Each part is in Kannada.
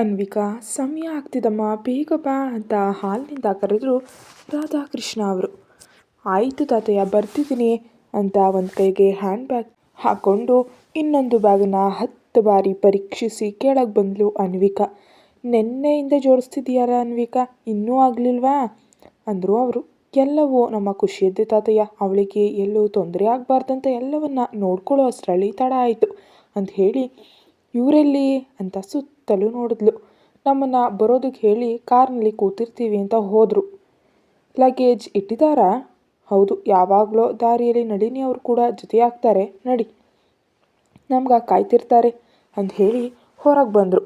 ಅನ್ವಿಕಾ, ಸಮಯ ಆಗ್ತಿದಮ್ಮ, ಬೇಗ ಬಾ ಅಂತ ಹಾಲಿನಿಂದ ಕರೆದ್ರು ರಾಧಾಕೃಷ್ಣ ಅವರು. ಆಯಿತು ತಾತಯ್ಯ, ಬರ್ತಿದ್ದೀನಿ ಅಂತ ಒಂದು ಕೈಗೆ ಹ್ಯಾಂಡ್ ಬ್ಯಾಗ್ ಹಾಕ್ಕೊಂಡು ಇನ್ನೊಂದು ಬ್ಯಾಗನ್ನ ಹತ್ತು ಬಾರಿ ಪರೀಕ್ಷಿಸಿ ಕೆಳಗೆ ಬಂದಳು ಅನ್ವಿಕಾ. ನೆನ್ನೆಯಿಂದ ಜೋಡಿಸ್ತಿದ್ದೀಯಾರ ಅನ್ವಿಕಾ, ಇನ್ನೂ ಆಗಲಿಲ್ವಾ? ಅಂದರು ಅವರು. ಎಲ್ಲವೂ ನಮ್ಮ ಖುಷಿಯದ್ದೇ ತಾತಯ್ಯ, ಅವಳಿಗೆ ಎಲ್ಲೂ ತೊಂದರೆ ಆಗಬಾರ್ದಂತ ಎಲ್ಲವನ್ನ ನೋಡ್ಕೊಳ್ಳೋ ಅಷ್ಟರಲ್ಲಿ ತಡ ಆಯಿತು ಅಂತ ಹೇಳಿ, ಇವರೆಲ್ಲಿ? ಅಂತ ಸುತ್ತಲೂ ನೋಡಿದ್ಲು. ನಮ್ಮನ್ನು ಬರೋದಕ್ಕೆ ಹೇಳಿ ಕಾರ್ನಲ್ಲಿ ಕೂತಿರ್ತೀವಿ ಅಂತ ಹೋದರು. ಲಗೇಜ್ ಇಟ್ಟಿದ್ದಾರಾ ಹೌದು, ಯಾವಾಗಲೋ ದಾರಿಯಲ್ಲಿ ನಳಿನಿ ಅವರು ಕೂಡ ಜೊತೆಯಾಗ್ತಾರೆ. ನಡಿ. ನಮ್ಗೆ ಕಾಯ್ತಿರ್ತಾರೆ ಅಂತ ಹೇಳಿ ಹೊರಗೆ ಬಂದರು.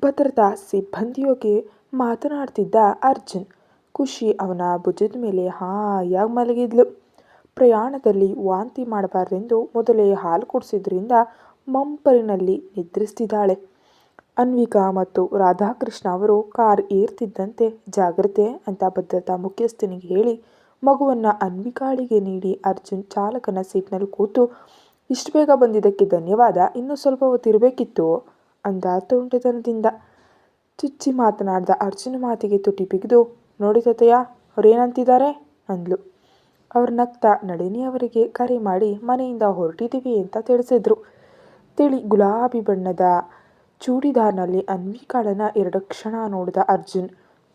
ಭದ್ರತಾ ಸಿಬ್ಬಂದಿಯೋಗಿ ಮಾತನಾಡ್ತಿದ್ದ ಅರ್ಜುನ್. ಖುಷಿ ಅವನ ಭುಜದ ಮೇಲೆ ಹಾಯಾಗಿ ಮಲಗಿದ್ಲು. ಪ್ರಯಾಣದಲ್ಲಿ ವಾಂತಿ ಮಾಡಬಾರ್ದೆಂದು ಮೊದಲೇ ಹಾಲು ಕುಡಿಸಿದ್ರಿಂದ ಮಂಪರಿನಲ್ಲಿ ನಿದ್ರಿಸ್ತಿದ್ದಾಳೆ. ಅನ್ವಿಕಾ ಮತ್ತು ರಾಧಾಕೃಷ್ಣ ಅವರು ಕಾರ್ ಏರ್ತಿದ್ದಂತೆ, ಜಾಗ್ರತೆ ಅಂತ ಭದ್ರತಾ ಮುಖ್ಯಸ್ಥನಿಗೆ ಹೇಳಿ, ಮಗುವನ್ನು ಅನ್ವಿಕಾಳಿಗೆ ನೀಡಿ ಅರ್ಜುನ್ ಚಾಲಕನ ಸೀಟ್ನಲ್ಲಿ ಕೂತು, ಇಷ್ಟು ಬೇಗ ಬಂದಿದ್ದಕ್ಕೆ ಧನ್ಯವಾದ, ಇನ್ನೂ ಸ್ವಲ್ಪ ಹೊತ್ತು ಇರಬೇಕಿತ್ತು ಅಂದ ತುಂಟತನದಿಂದ ಚುಚ್ಚಿ ಮಾತನಾಡಿದ ಅರ್ಜುನ ಮಾತಿಗೆ ತುಟಿ ಬಿಗಿದು, ನೋಡಿ ತಾತಯ್ಯ, ಅವ್ರೇನಂತಿದ್ದಾರೆ? ಅಂದ್ಲು. ಅವ್ರ ನಗ್ತಾ, ನಳಿನಿ ಅವರಿಗೆ ಕರೆ ಮಾಡಿ ಮನೆಯಿಂದ ಹೊರಟಿದ್ದೀವಿ ಅಂತ ತಿಳಿಸಿದ್ರು. ತಿಳಿ ಗುಲಾಬಿ ಬಣ್ಣದ ಚೂಡಿದಾರ್ನಲ್ಲಿ ಅನ್ವಿಕಾಳನ್ನ ಎರಡು ಕ್ಷಣ ನೋಡಿದ ಅರ್ಜುನ್,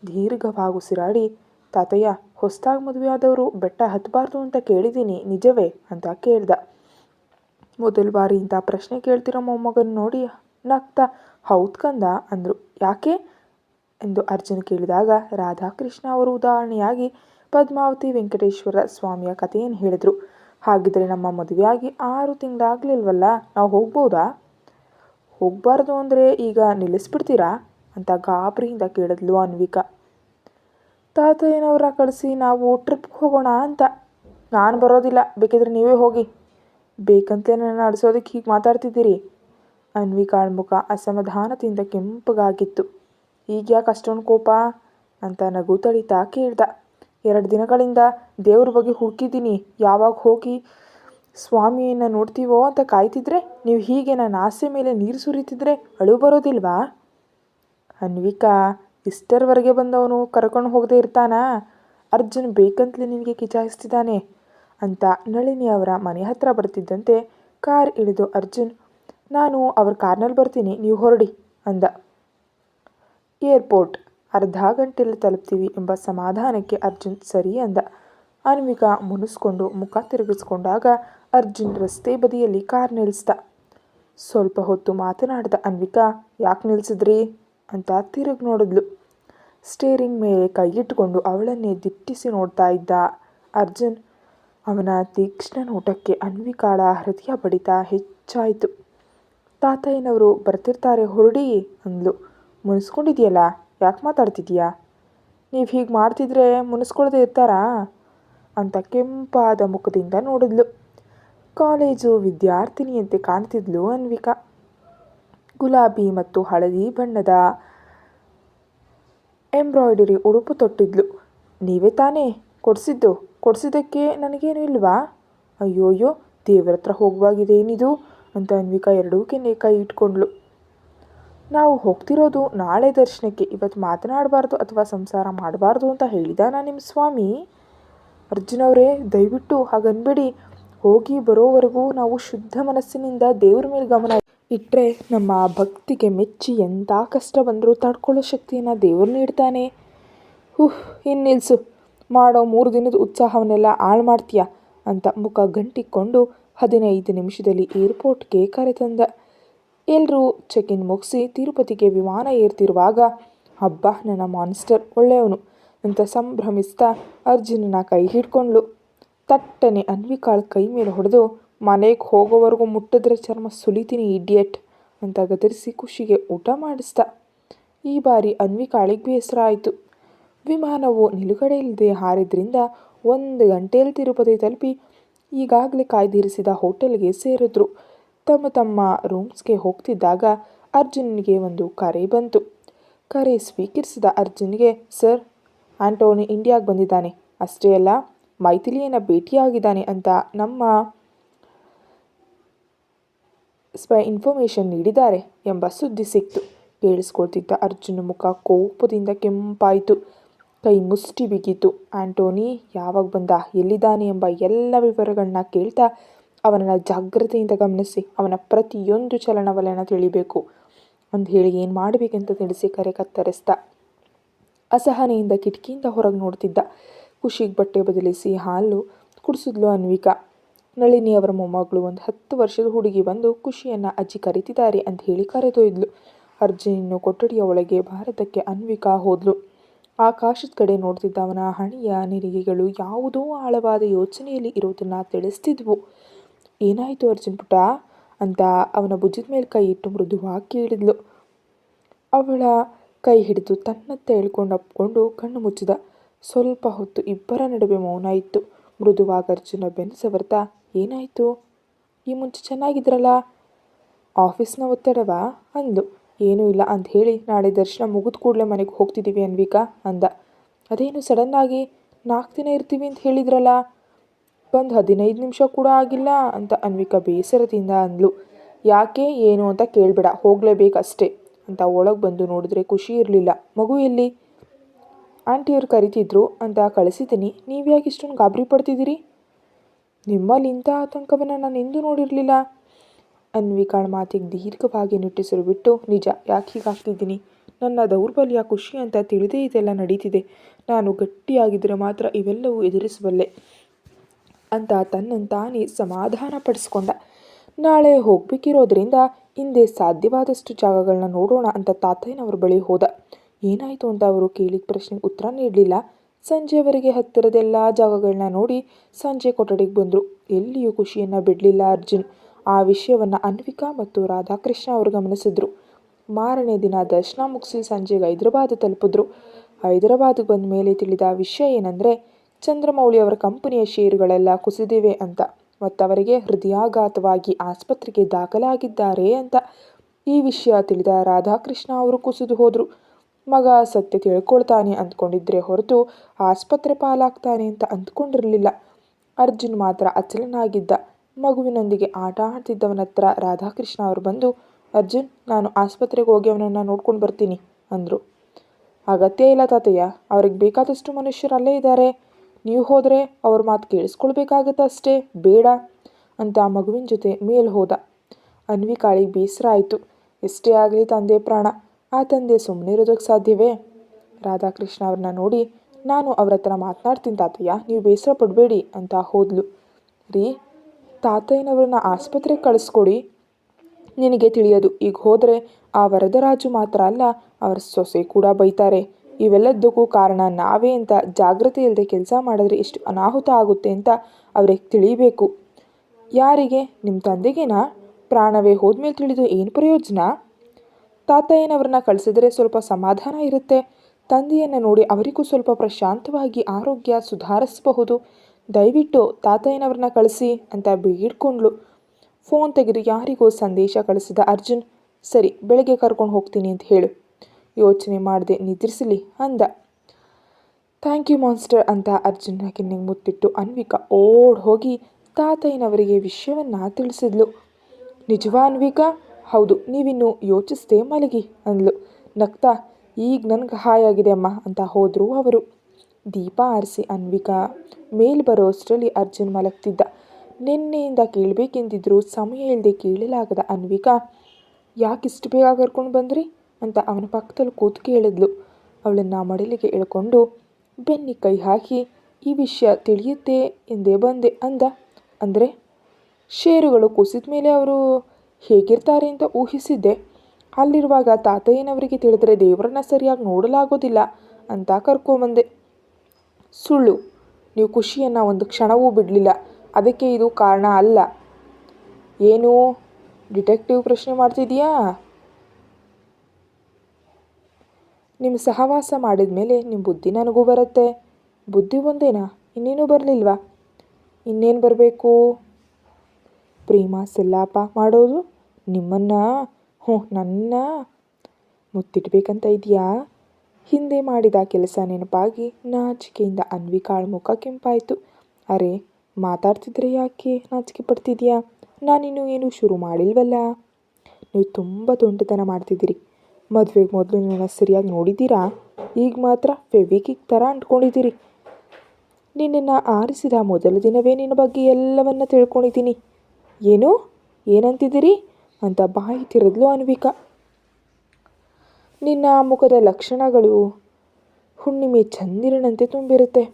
ದೀರ್ಘವಾಗಿ ಉಸಿರಾಡಿ ತಾತಯ್ಯ, ಹೊಸ್ದಾಗಿ ಮದುವೆಯಾದವರು ಬೆಟ್ಟ ಹತ್ತಬಾರ್ದು ಅಂತ ಕೇಳಿದ್ದೀನಿ ನಿಜವೇ? ಅಂತ ಕೇಳ್ದ. ಮೊದಲ ಬಾರಿ ಇಂಥ ಪ್ರಶ್ನೆ ಕೇಳ್ತಿರೋ ಮೊಮ್ಮಗನ ನೋಡಿ ನಗ್ತ. ಹೌದ್ ಕಂದ? ಅಂದರು. ಯಾಕೆ? ಎಂದು ಅರ್ಜುನ್ ಕೇಳಿದಾಗ ರಾಧಾಕೃಷ್ಣ ಅವರು ಉದಾಹರಣೆಯಾಗಿ ಪದ್ಮಾವತಿ ವೆಂಕಟೇಶ್ವರ ಸ್ವಾಮಿಯ ಕಥೆಯನ್ನು ಹೇಳಿದರು. ಹಾಗಿದ್ರೆ ನಮ್ಮ ಮದುವೆಯಾಗಿ ಆರು ತಿಂಗಳಾಗಲಿಲ್ವಲ್ಲ? ನಾವು ಹೋಗ್ಬೋದಾ? ಹೋಗಬಾರ್ದು ಅಂದರೆ ಈಗ ನಿಲ್ಲಿಸ್ಬಿಡ್ತೀರಾ? ಅಂತ ಗಾಬರಿಯಿಂದ ಕೇಳಿದ್ಲು ಅನ್ವಿಕಾ. ತಾತಯ್ಯನವರ ಕಳಿಸಿ ನಾವು ಟ್ರಿಪ್ಗೆ ಹೋಗೋಣ ಅಂತ. ನಾನು ಬರೋದಿಲ್ಲ, ಬೇಕಿದ್ರೆ ನೀವೇ ಹೋಗಿ. ಬೇಕಂತಲೇ ನನ್ನ ಅಡಿಸೋದಕ್ಕೆ ಹೀಗೆ ಮಾತಾಡ್ತಿದ್ದೀರಿ? ಅನ್ವಿಕಾಳ ಮುಖ ಅಸಮಾಧಾನದಿಂದ ಕೆಂಪಗಾಗಿತ್ತು. ಈಗ ಯಾಕೆ ಅಷ್ಟೊಂದು ಕೋಪ? ಅಂತ ನಗು ತಡಿತಾ ಕೇಳ್ದ. ಎರಡು ದಿನಗಳಿಂದ ದೇವ್ರ ಬಗ್ಗೆ ಹುಡುಕಿದ್ದೀನಿ, ಯಾವಾಗ ಹೋಗಿ ಸ್ವಾಮಿಯನ್ನು ನೋಡ್ತೀವೋ ಅಂತ ಕಾಯ್ತಿದ್ರೆ ನೀವು ಹೀಗೆ ನನ್ನ ಆಸೆ ಮೇಲೆ ನೀರು ಸುರಿತಿದ್ರೆ ಅಳು ಬರೋದಿಲ್ವಾ? ಅನ್ವಿಕಾ ಇಷ್ಟರವರೆಗೆ ಬಂದವನು ಕರ್ಕೊಂಡು ಹೋಗದೆ ಇರ್ತಾನಾ? ಅರ್ಜುನ್ ಬೇಕಂತಲೇ ನಿನಗೆ ಕಿಚಾಯಿಸ್ತಿದ್ದಾನೆ ಅಂತ ನಳಿನಿ ಅವರ ಮನೆ ಹತ್ರ ಬರ್ತಿದ್ದಂತೆ ಕಾರ್ ಇಳಿದು ಅರ್ಜುನ್, ನಾನು ಅವ್ರ ಕಾರ್ನಲ್ಲಿ ಬರ್ತೀನಿ, ನೀವು ಹೊರಡಿ ಅಂದ. ಏರ್ಪೋರ್ಟ್, ಅರ್ಧ ಗಂಟೆಯಲ್ಲಿ ತಲುಪ್ತೀವಿ ಎಂಬ ಸಮಾಧಾನಕ್ಕೆ ಅರ್ಜುನ್ ಸರಿ ಅಂದ. ಅನ್ವಿಕಾ ಮುನಿಸ್ಕೊಂಡು ಮುಖ ತಿರುಗಿಸ್ಕೊಂಡಾಗ ಅರ್ಜುನ್ ರಸ್ತೆ ಬದಿಯಲ್ಲಿ ಕಾರ್ ನಿಲ್ಲಿಸ್ದ ಸ್ವಲ್ಪ ಹೊತ್ತು ಮಾತನಾಡಿದ ಅನ್ವಿಕಾ, ಯಾಕೆ ನಿಲ್ಲಿಸಿದ್ರಿ ಅಂತ ತಿರುಗಿ ನೋಡಿದ್ಲು. ಸ್ಟೇರಿಂಗ್ ಮೇಲೆ ಕೈಯಿಟ್ಟುಕೊಂಡು ಅವಳನ್ನೇ ದಿಟ್ಟಿಸಿ ನೋಡ್ತಾ ಇದ್ದ ಅರ್ಜುನ್. ಅವನ ತೀಕ್ಷ್ಣ ನೋಟಕ್ಕೆ ಅನ್ವಿಕಾಳ ಹೃದಯ ಬಡಿತ ಹೆಚ್ಚಾಯಿತು. ತಾತಯ್ಯನವರು ಬರ್ತಿರ್ತಾರೆ ಹೊರಡಿ, ಅಂದ್ಲು. ಮುನಿಸ್ಕೊಂಡಿದ್ಯಲ್ಲ, ಯಾಕೆ ಮಾತಾಡ್ತಿದ್ಯಾ? ನೀವು ಹೀಗೆ ಮಾಡ್ತಿದ್ರೆ ಮುನಿಸ್ಕೊಳ್ದೆ ಇರ್ತಾರಾ? ಅಂತ ಕೆಂಪಾದ ಮುಖದಿಂದ ನೋಡಿದ್ಲು. ಕಾಲೇಜು ವಿದ್ಯಾರ್ಥಿನಿಯಂತೆ ಕಾಣ್ತಿದ್ಲು ಅನ್ವಿಕಾ. ಗುಲಾಬಿ ಮತ್ತು ಹಳದಿ ಬಣ್ಣದ ಎಂಬ್ರಾಯ್ಡರಿ ಉಡುಪು ತೊಟ್ಟಿದ್ಲು. ನೀವೇ ತಾನೇ? ಕೊಡಿಸಿದ್ದು? ಕೊಡಿಸಿದ್ದಕ್ಕೆ ನನಗೇನು ಇಲ್ವಾ? ಅಯ್ಯೋಯ್ಯೋ, ದೇವರ ಹತ್ರ ಹೋಗುವಾಗಿದೇನಿದು ಅಂತ ಅನ್ವಿಕಾ ಎರಡೂ ಕೆನ್ನೆ ಕೈ ಇಟ್ಕೊಂಡ್ಳು. ನಾವು ಹೋಗ್ತಿರೋದು ನಾಳೆ ದರ್ಶನಕ್ಕೆ. ಇವತ್ತು ಮಾತನಾಡಬಾರ್ದು ಅಥವಾ ಸಂಸಾರ ಮಾಡಬಾರ್ದು ಅಂತ ಹೇಳಿದ ನಾನು ನಿಮ್ಮ ಸ್ವಾಮಿ? ಅರ್ಜುನ್ ಅವರೇ, ದಯವಿಟ್ಟು ಹಾಗನ್ಬೇಡಿ. ಹೋಗಿ ಬರೋವರೆಗೂ ನಾವು ಶುದ್ಧ ಮನಸ್ಸಿನಿಂದ ದೇವ್ರ ಮೇಲೆ ಗಮನ ಇಟ್ಟರೆ ನಮ್ಮ ಭಕ್ತಿಗೆ ಮೆಚ್ಚಿ ಎಂಥ ಕಷ್ಟ ಬಂದರೂ ತಡ್ಕೊಳ್ಳೋ ಶಕ್ತಿಯನ್ನು ದೇವರು ನೀಡ್ತಾನೆ. ಹುಹ್ ಇನ್ನು ನಿಲ್ಲಿಸು ಮಾಡೋ ಮೂರು ದಿನದ ಉತ್ಸಾಹವನ್ನೆಲ್ಲ ಹಾಳು ಮಾಡ್ತೀಯ? ಅಂತ ಮುಖ ಗಂಟಿಕೊಂಡು ಹದಿನೈದು ನಿಮಿಷದಲ್ಲಿ ಏರ್ಪೋರ್ಟ್ಗೆ ಕರೆತಂದ ಎಲ್ಲರೂ ಚೆಕ್ ಇನ್ ಮುಗಿಸಿ ತಿರುಪತಿಗೆ ವಿಮಾನ ಏರ್ತಿರುವಾಗ ಹಬ್ಬ ನನ್ನ ಮಾನ್ಸ್ಟರ್ ಒಳ್ಳೆಯವನು. ಅಂತ ಸಂಭ್ರಮಿಸ್ತಾ ಅರ್ಜುನನ ಕೈ ಹಿಡ್ಕೊಂಡ್ಳು ತಟ್ಟನೆ ಅನ್ವಿಕಾಳ ಕೈ ಮೇಲೆ ಹೊಡೆದು, ಮನೆಗೆ ಹೋಗೋವರೆಗೂ ಮುಟ್ಟಿದ್ರೆ ಚರ್ಮ ಸುಲಿತೀನಿ, ಇಡಿಯಟ್ ಅಂತ ಗದರಿಸಿ ಖುಷಿಗೆ ಊಟ ಮಾಡಿಸ್ದ ಈ ಬಾರಿ ಅನ್ವಿಕಾಳಿಗೆ ಬೇಸರ ಆಯಿತು. ವಿಮಾನವು ನಿಲುಗಡೆ ಇಲ್ಲದೆ ಹಾರಿದ್ರಿಂದ ಒಂದು ಗಂಟೆಯಲ್ಲಿ ತಿರುಪತಿ ತಲುಪಿ ಈಗಾಗಲೇ ಕಾಯ್ದಿರಿಸಿದ ಹೋಟೆಲ್ಗೆ ಸೇರಿದ್ರು. ತಮ್ಮ ತಮ್ಮ ರೂಮ್ಸ್ಗೆ ಹೋಗ್ತಿದ್ದಾಗ ಅರ್ಜುನ್ಗೆ ಒಂದು ಕರೆ ಬಂತು. ಕರೆ ಸ್ವೀಕರಿಸಿದ ಅರ್ಜುನ್ಗೆ, ಸರ್ ಆಂಟೋನಿ ಇಂಡಿಯಾಗೆ ಬಂದಿದ್ದಾನೆ. ಅಷ್ಟೇ ಅಲ್ಲ, ಮೈಥಿಲಿಯನ್ನು ಭೇಟಿಯಾಗಿದ್ದಾನೆ ಅಂತ ನಮ್ಮ ಸ್ಪೈ ಇನ್ಫಾರ್ಮೇಷನ್ ನೀಡಿದ್ದಾರೆ ಎಂಬ ಸುದ್ದಿ ಸಿಕ್ತು. ಕೇಳಿಸ್ಕೊಳ್ತಿದ್ದ ಅರ್ಜುನ ಮುಖ ಕೋಪದಿಂದ ಕೆಂಪಾಯಿತು. ಕೈ ಮುಷ್ಟಿ ಬಿಗಿತು. ಆಂಟೋನಿ ಯಾವಾಗ ಬಂದ, ಎಲ್ಲಿದ್ದಾನೆ ಎಂಬ ಎಲ್ಲ ವಿವರಗಳನ್ನ ಕೇಳ್ತಾ ಅವನನ್ನು ಜಾಗ್ರತೆಯಿಂದ ಗಮನಿಸಿ, ಅವನ ಪ್ರತಿಯೊಂದು ಚಲನವಲನ ತಿಳಿಬೇಕು. ಅಂತ ಹೇಳಿ ಏನು ಮಾಡಬೇಕಂತ ತಿಳಿಸಿ ಕರೆ ಕತ್ತರಿಸ್ದ ಅಸಹನೆಯಿಂದ ಕಿಟಕಿಯಿಂದ ಹೊರಗೆ ನೋಡ್ತಿದ್ದ. ಖುಷಿಗೆ ಬಟ್ಟೆ ಬದಲಿಸಿ ಹಾಲು ಕುಡಿಸಿದ್ಲು ಅನ್ವಿಕಾ. ನಳಿನಿ ಅವರ ಮೊಮ್ಮಗಳು ಒಂದು ಹತ್ತು ವರ್ಷದ ಹುಡುಗಿ ಬಂದು ಖುಷಿಯನ್ನು ಅಜ್ಜಿ ಕರೀತಿದ್ದಾರೆ ಅಂತ ಹೇಳಿ ಕರೆದೊಯ್ದ್ಲು. ಅರ್ಜುನನ್ನು ಕೊಠಡಿಯ ಒಳಗೆ ಭಾರತಕ್ಕೆ ಅನ್ವಿಕಾ ಹೋದ್ಲು. ಆಕಾಶದ ಕಡೆ ನೋಡ್ತಿದ್ದ ಅವನ ಹಣಿಯ ನಿರಿಗೆಗಳು ಯಾವುದೋ ಆಳವಾದ ಯೋಚನೆಯಲ್ಲಿ ಇರೋದನ್ನು ತಿಳಿಸ್ತಿದ್ವು. ಏನಾಯಿತು ಅರ್ಜುನ್ ಪುಟ? ಅಂತ ಅವನ ಭುಜದ ಮೇಲೆ ಕೈ ಇಟ್ಟು ಮೃದುವಾಗಿ ಕೇಳಿದ್ಲು. ಅವಳ ಕೈ ಹಿಡಿದು ತನ್ನತ್ತ ಹೇಳ್ಕೊಂಡು ಅಪ್ಪಿಕೊಂಡು ಕಣ್ಣು ಮುಚ್ಚಿದ. ಸ್ವಲ್ಪ ಹೊತ್ತು ಇಬ್ಬರ ನಡುವೆ ಮೌನ ಇತ್ತು. ಮೃದುವಾಗಿ ಅರ್ಜುನ ಬೆನ್ನು ಸವರ್ತಾ ಏನಾಯಿತು? ಈ ಮುಂಚೆ ಚೆನ್ನಾಗಿದ್ರಲ್ಲ? ಆಫೀಸ್ನ ಒತ್ತಡವಾ? ಅಂದ್ಲು. ಏನೂ ಇಲ್ಲ ಅಂತ ಹೇಳಿ, ನಾಳೆ ದರ್ಶನ ಮುಗಿದ ಕೂಡಲೇ ಮನೆಗೆ ಹೋಗ್ತಿದ್ದೀವಿ ಅನ್ವಿಕಾ, ಅಂದ. ಅದೇನು ಸಡನ್ನಾಗಿ ನಾಲ್ಕು ದಿನ ಇರ್ತೀವಿ ಅಂತ ಹೇಳಿದ್ರಲ್ಲ? ಬಂದು ಹದಿನೈದು ನಿಮಿಷ ಕೂಡ ಆಗಿಲ್ಲ? ಅಂತ ಅನ್ವಿಕಾ ಬೇಸರದಿಂದ ಅಂದ್ಲು. ಯಾಕೆ? ಏನು? ಅಂತ ಕೇಳಬೇಡ. ಹೋಗಲೇಬೇಕಷ್ಟೇ. ಅಂತ ಒಳಗೆ ಬಂದು ನೋಡಿದ್ರೆ ಖುಷಿ ಇರಲಿಲ್ಲ. ಮಗು ಎಲ್ಲಿ? ಆಂಟಿಯವ್ರು ಕರಿತಿದ್ರು ಅಂತ ಕಳಿಸಿದ್ದೀನಿ. ನೀವು ಯಾಕೆ ಇಷ್ಟೊಂದು ಗಾಬರಿ ಪಡ್ತಿದ್ದೀರಿ? ನಿಮ್ಮಲ್ಲಿ ಇಂಥ ಆತಂಕವನ್ನು ನಾನು ಎಂದೂ ನೋಡಿರಲಿಲ್ಲ. ಅನ್ವಿಕಾಳ ಮಾತಿಗೆ ದೀರ್ಘವಾಗಿ ನಿಟ್ಟಿಸಿರು ಬಿಟ್ಟು, ನಿಜ, ಯಾಕೆ ಹೀಗಾಗ್ತಿದ್ದೀನಿ ನನ್ನ ದೌರ್ಬಲ್ಯ, ಖುಷಿ ಅಂತ ತಿಳಿದೇ ಇದೆಲ್ಲ ನಡೀತಿದೆ. ನಾನು ಗಟ್ಟಿಯಾಗಿದ್ದರೆ ಮಾತ್ರ ಇವೆಲ್ಲವೂ ಎದುರಿಸಬಲ್ಲೆ ಅಂತ ತನ್ನಂತಾನೇ ಸಮಾಧಾನ ಪಡಿಸ್ಕೊಂಡ ನಾಳೆ ಹೋಗ್ಬೇಕಿರೋದ್ರಿಂದ ಹಿಂದೆ ಸಾಧ್ಯವಾದಷ್ಟು ಜಾಗಗಳನ್ನ ನೋಡೋಣ ಅಂತ ತಾತಯ್ಯನವ್ರ ಬಳಿ ಹೋದ. ಏನಾಯಿತು ಅಂತ ಅವರು ಕೇಳಿದ ಪ್ರಶ್ನೆಗೆ ಉತ್ತರ ನೀಡಲಿಲ್ಲ. ಸಂಜೆವರೆಗೆ ಹತ್ತಿರದೆಲ್ಲ ಜಾಗಗಳನ್ನ ನೋಡಿ ಸಂಜೆ ಕೊಠಡಿಗೆ ಬಂದರು. ಎಲ್ಲಿಯೂ ಖುಷಿಯನ್ನು ಬಿಡಲಿಲ್ಲ ಅರ್ಜುನ್. ಆ ವಿಷಯವನ್ನು ಅನ್ವಿಕಾ ಮತ್ತು ರಾಧಾಕೃಷ್ಣ ಅವರು ಗಮನಿಸಿದ್ರು. ಮಾರನೇ ದಿನ ದರ್ಶನ ಮುಗಿಸಿ ಸಂಜೆಗೆ ಹೈದರಾಬಾದ್ ತಲುಪಿದ್ರು. ಹೈದರಾಬಾದ್ಗೆ ಬಂದ ಮೇಲೆ ತಿಳಿದ ವಿಷಯ ಏನಂದರೆ, ಚಂದ್ರಮೌಳಿ ಅವರ ಕಂಪನಿಯ ಷೇರುಗಳೆಲ್ಲ ಕುಸಿದಿವೆ ಅಂತ. ಮತ್ತು ಅವರಿಗೆ ಹೃದಯಾಘಾತವಾಗಿ ಆಸ್ಪತ್ರೆಗೆ ದಾಖಲಾಗಿದ್ದಾರೆ ಅಂತ ಈ ವಿಷಯ ತಿಳಿದ ರಾಧಾಕೃಷ್ಣ ಅವರು ಕುಸಿದು ಹೋದರು. ಮಗ ಸತ್ಯ ತಿಳ್ಕೊಳ್ತಾನೆ ಅಂದ್ಕೊಂಡಿದ್ರೆ ಹೊರತು ಆಸ್ಪತ್ರೆ ಪಾಲಾಗ್ತಾನೆ ಅಂತ ಅಂದ್ಕೊಂಡಿರಲಿಲ್ಲ. ಅರ್ಜುನ್ ಮಾತ್ರ ಅಚಲನಾಗಿದ್ದ. ಮಗುವಿನೊಂದಿಗೆ ಆಟ ಆಡ್ತಿದ್ದವನ ಹತ್ರ ರಾಧಾಕೃಷ್ಣ ಅವರು ಬಂದು, ಅರ್ಜುನ್, ನಾನು ಆಸ್ಪತ್ರೆಗೆ ಹೋಗಿ ಅವನನ್ನು ನೋಡ್ಕೊಂಡು ಬರ್ತೀನಿ, ಅಂದರು. ಅಗತ್ಯ ಇಲ್ಲ ತಾತಯ್ಯ, ಅವ್ರಿಗೆ ಬೇಕಾದಷ್ಟು ಮನುಷ್ಯರು ಅಲ್ಲೇ ಇದ್ದಾರೆ. ನೀವು ಹೋದರೆ ಅವ್ರ ಮಾತು ಕೇಳಿಸ್ಕೊಳ್ಬೇಕಾಗತ್ತೆ ಅಷ್ಟೇ, ಬೇಡ ಅಂತ ಮಗುವಿನ ಜೊತೆ ಮೇಲೆ ಹೋದ. ಅನ್ವಿಕಾಳಿಗೆ ಬೇಸರ ಆಯಿತು. ಎಷ್ಟೇ ಆಗಲಿ ತಂದೆ ಪ್ರಾಣ, ಆ ತಂದೆ ಸುಮ್ಮನೆ ಇರೋದಕ್ಕೆ ಸಾಧ್ಯವೇ? ರಾಧಾಕೃಷ್ಣ ಅವ್ರನ್ನ ನೋಡಿ, ನಾನು ಅವ್ರ ಹತ್ರ ಮಾತನಾಡ್ತೀನಿ ತಾತಯ್ಯ, ನೀವು ಬೇಸರ ಪಡಬೇಡಿ ಅಂತ ಹೋದ್ಲು. ರೀ, ತಾತಯ್ಯನವ್ರನ್ನ ಆಸ್ಪತ್ರೆಗೆ ಕಳಿಸ್ಕೊಡಿ. ನಿನಗೆ ತಿಳಿಯೋದು, ಈಗ ಹೋದರೆ ಆ ವರದರಾಜು ಮಾತ್ರ ಅಲ್ಲ, ಅವರ ಸೊಸೆ ಕೂಡ ಬೈತಾರೆ. ಇವೆಲ್ಲದಕ್ಕೂ ಕಾರಣ ನಾವೇ ಅಂತ ಜಾಗೃತಿ ಇಲ್ಲದೆ ಕೆಲಸ ಮಾಡಿದ್ರೆ ಎಷ್ಟು ಅನಾಹುತ ಆಗುತ್ತೆ ಅಂತ ಅವ್ರಿಗೆ ತಿಳಿಬೇಕು. ಯಾರಿಗೆ? ನಿಮ್ಮ ತಂದೆಗೇನ? ಪ್ರಾಣವೇ ಹೋದ್ಮೇಲೆ ತಿಳಿದು ಏನು ಪ್ರಯೋಜನ? ತಾತಯ್ಯನವ್ರನ್ನ ಕಳಿಸಿದ್ರೆ ಸ್ವಲ್ಪ ಸಮಾಧಾನ ಇರುತ್ತೆ. ತಂದೆಯನ್ನು ನೋಡಿ ಅವರಿಗೂ ಸ್ವಲ್ಪ ಪ್ರಶಾಂತವಾಗಿ ಆರೋಗ್ಯ ಸುಧಾರಿಸಬಹುದು. ದಯವಿಟ್ಟು ತಾತಯ್ಯನವ್ರನ್ನ ಕಳಿಸಿ ಅಂತ ಬೇಡ್ಕೊಂಡ್ಳು ಫೋನ್ ತೆಗೆದು ಯಾರಿಗೋ ಸಂದೇಶ ಕಳಿಸಿದ ಅರ್ಜುನ್, ಸರಿ, ಬೆಳಗ್ಗೆ ಕರ್ಕೊಂಡು ಹೋಗ್ತೀನಿ ಅಂತ ಹೇಳು. ಯೋಚನೆ ಮಾಡದೆ, ನಿದ್ರಿಸಲಿ ಅಂದ. ಥ್ಯಾಂಕ್ ಯು ಮಾನ್ಸ್ಟರ್ ಅಂತ ಅರ್ಜುನ ಕೆನ್ನೆಗೆ ಮುತ್ತಿಟ್ಟು ಅನ್ವಿಕಾ ಓಡ್ ಹೋಗಿ ತಾತಯ್ಯನವರಿಗೆ ವಿಷಯವನ್ನು ತಿಳಿಸಿದ್ಲು. ನಿಜವಾ ಅನ್ವಿಕಾ? ಹೌದು, ನೀವಿನ್ನು ಯೋಚಿಸ್ದೆ ಮಲಗಿ ಅಂದ್ಲು. ನಗ್ತಾ, ಈಗ ನನಗೆ ಹಾಯಾಗಿದೆ ಅಮ್ಮ ಅಂತ ಹೋದರು ಅವರು. ದೀಪ ಆರಿಸಿ ಅನ್ವಿಕಾ ಮೇಲ್ ಬರೋ ಅಷ್ಟರಲ್ಲಿ ಅರ್ಜುನ್ ಮಲಗ್ತಿದ್ದ. ನಿನ್ನೆಯಿಂದ ಕೇಳಬೇಕೆಂದಿದ್ರು ಸಮಯ ಇಲ್ಲದೆ ಕೇಳಲಾಗದ ಅನ್ವಿಕಾ ಯಾಕಿಷ್ಟು ಬೇಗ ಕರ್ಕೊಂಡು ಬಂದ್ರಿ? ಅಂತ ಅವನ ಪಕ್ಕದಲ್ಲಿ ಕೂತು ಕೇಳಿದ್ಲು. ಅವಳನ್ನು ಮಡಿಲಿಗೆ ಎಳ್ಕೊಂಡು ಬೆನ್ನಿ ಕೈ ಹಾಕಿ, ಈ ವಿಷಯ ತಿಳಿಯುತ್ತೆ ಎಂದೇ ಬಂದೆ ಅಂದ. ಅಂದರೆ ಷೇರುಗಳು ಕುಸಿದ ಮೇಲೆ ಅವರು ಹೇಗಿರ್ತಾರೆ ಅಂತ ಊಹಿಸಿದ್ದೆ. ಅಲ್ಲಿರುವಾಗ ತಾತಯ್ಯನವರಿಗೆ ತಿಳಿದರೆ ದೇವರನ್ನ ಸರಿಯಾಗಿ ನೋಡಲಾಗೋದಿಲ್ಲ ಅಂತ ಕರ್ಕೊಂಬಂದೆ ಸುಳ್ಳು, ನೀವು ಖುಷಿಯನ್ನು ಒಂದು ಕ್ಷಣವೂ ಬಿಡಲಿಲ್ಲ. ಅದಕ್ಕೆ ಇದು ಕಾರಣ ಅಲ್ಲ. ಏನು, ಡಿಟೆಕ್ಟಿವ್ ಪ್ರಶ್ನೆ ಮಾಡ್ತಿದೀಯಾ ನಿಮ್ಮ ಸಹವಾಸ ಮಾಡಿದ ಮೇಲೆ ನಿಮ್ಮ ಬುದ್ಧಿ ನನಗೂ ಬರುತ್ತೆ. ಬುದ್ಧಿ ಒಂದೇನಾ? ಇನ್ನೇನು ಬರಲಿಲ್ವಾ? ಇನ್ನೇನು ಬರಬೇಕು? ಪ್ರೇಮ ಸಲ್ಲಾಪ ಮಾಡೋದು ನಿಮ್ಮನ್ನು, ಹ್ಞೂ, ನನ್ನ ಮುತ್ತಿಡ್ಬೇಕಂತ ಇದೆಯಾ? ಹಿಂದೆ ಮಾಡಿದ ಕೆಲಸ ನೆನಪಾಗಿ ನಾಚಿಕೆಯಿಂದ ಅನ್ವಿಕಾಳ ಮುಖ ಕೆಂಪಾಯಿತು. ಅರೆ, ಮಾತಾಡ್ತಿದ್ರೆ ಯಾಕೆ ನಾಚಿಕೆ ಪಡ್ತಿದ್ಯಾ? ನಾನಿನ್ನೂ ಏನು ಶುರು ಮಾಡಿಲ್ವಲ್ಲ? ನೀವು ತುಂಬ ತುಂಟತನ ಮಾಡ್ತಿದ್ದೀರಿ. ಮದುವೆಗೆ ಮೊದಲು ಸರಿಯಾಗಿ ನೋಡಿದ್ದೀರಾ? ಈಗ ಮಾತ್ರ ಫೆವಿಕಿಕ್ ಥರ ಅಂಟ್ಕೊಂಡಿದ್ದೀರಿ. ನಿನ್ನನ್ನು ಆರಿಸಿದ ಮೊದಲ ದಿನವೇ ನಿನ್ನ ಬಗ್ಗೆ ಎಲ್ಲವನ್ನ ತಿಳ್ಕೊಂಡಿದ್ದೀನಿ. ಏನು? ಏನಂತಿದ್ದೀರಿ? ಅಂತ ಬಾಯಿ ತಿರದ್ಲು ಅನ್ವಿಕಾ. ನಿನ್ನ ಮುಖದ ಲಕ್ಷಣಗಳು ಹುಣ್ಣಿಮೆ ಚಂದಿರನಂತೆ ತುಂಬಿರುತ್ತೆ.